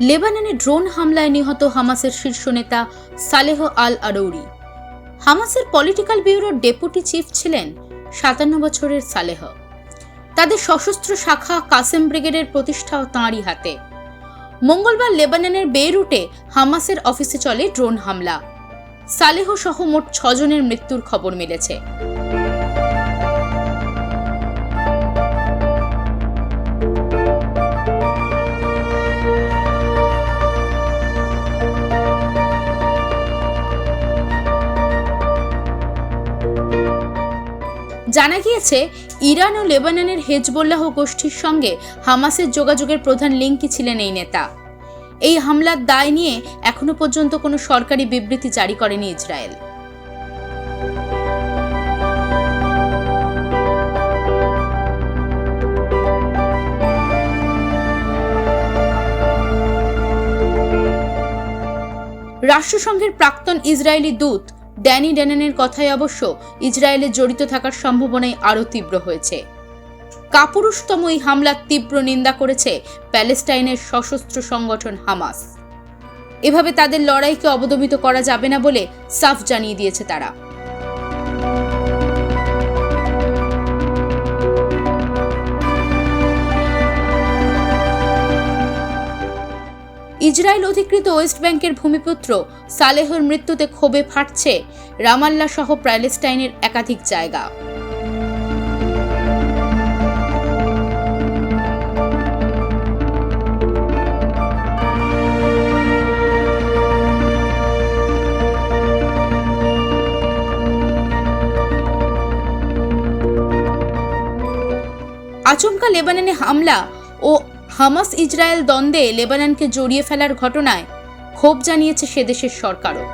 লেবাননে ড্রোন হামলায় নিহত হামাসের শীর্ষ নেতা সালেহ আল আরৌরি। হামাসের পলিটিক্যাল ব্যুরোর ডেপুটি চিফ ছিলেন সাতান্ন বছরের সালেহ। তাদের সশস্ত্র শাখা কাসেম ব্রিগেডের প্রতিষ্ঠাও তাঁরই হাতে। মঙ্গলবার লেবাননের বেরুটে হামাসের অফিসে চলে ড্রোন হামলা। সালেহ সহ মোট ছজনের মৃত্যুর খবর মিলেছে। জানা গিয়েছে, ইরান ও লেবাননের হেজবোল্লাহ গোষ্ঠীর সঙ্গে হামাসের যোগাযোগের প্রধান লিঙ্কই ছিলেন এই নেতা। এই হামলার দায় নিয়ে এখনও পর্যন্ত কোনো সরকারি বিবৃতি জারি করেনি ইসরায়েল। রাষ্ট্রসংঘের প্রাক্তন ইসরায়েলি দূত ড্যানি ড্যানেনের কথায় অবশ্য ইসরায়েলে জড়িত থাকার সম্ভাবনাই আরও তীব্র হয়েছে। কাপুরুষতম এই হামলার তীব্র নিন্দা করেছে প্যালেস্টাইনের সশস্ত্র সংগঠন হামাস। এভাবে তাদের লড়াইকে অবদমিত করা যাবে না বলে সাফ জানিয়ে দিয়েছে তারা। ইসরায়েল অধিকৃত ওয়েস্ট ব্যাংকের ভূমিপুত্র, সালেহর মৃত্যুতে ক্ষোভে ফাটছে রামাল্লা সহ প্যালেস্টাইনের একাধিক জায়গা। আচমকা লেবাননে হামলা ও হামাস ইসরায়েল দ্বন্দ্বে লেবাননকে জড়িয়ে ফেলার ঘটনায় ক্ষোভ জানিয়েছে সে দেশের সরকারও।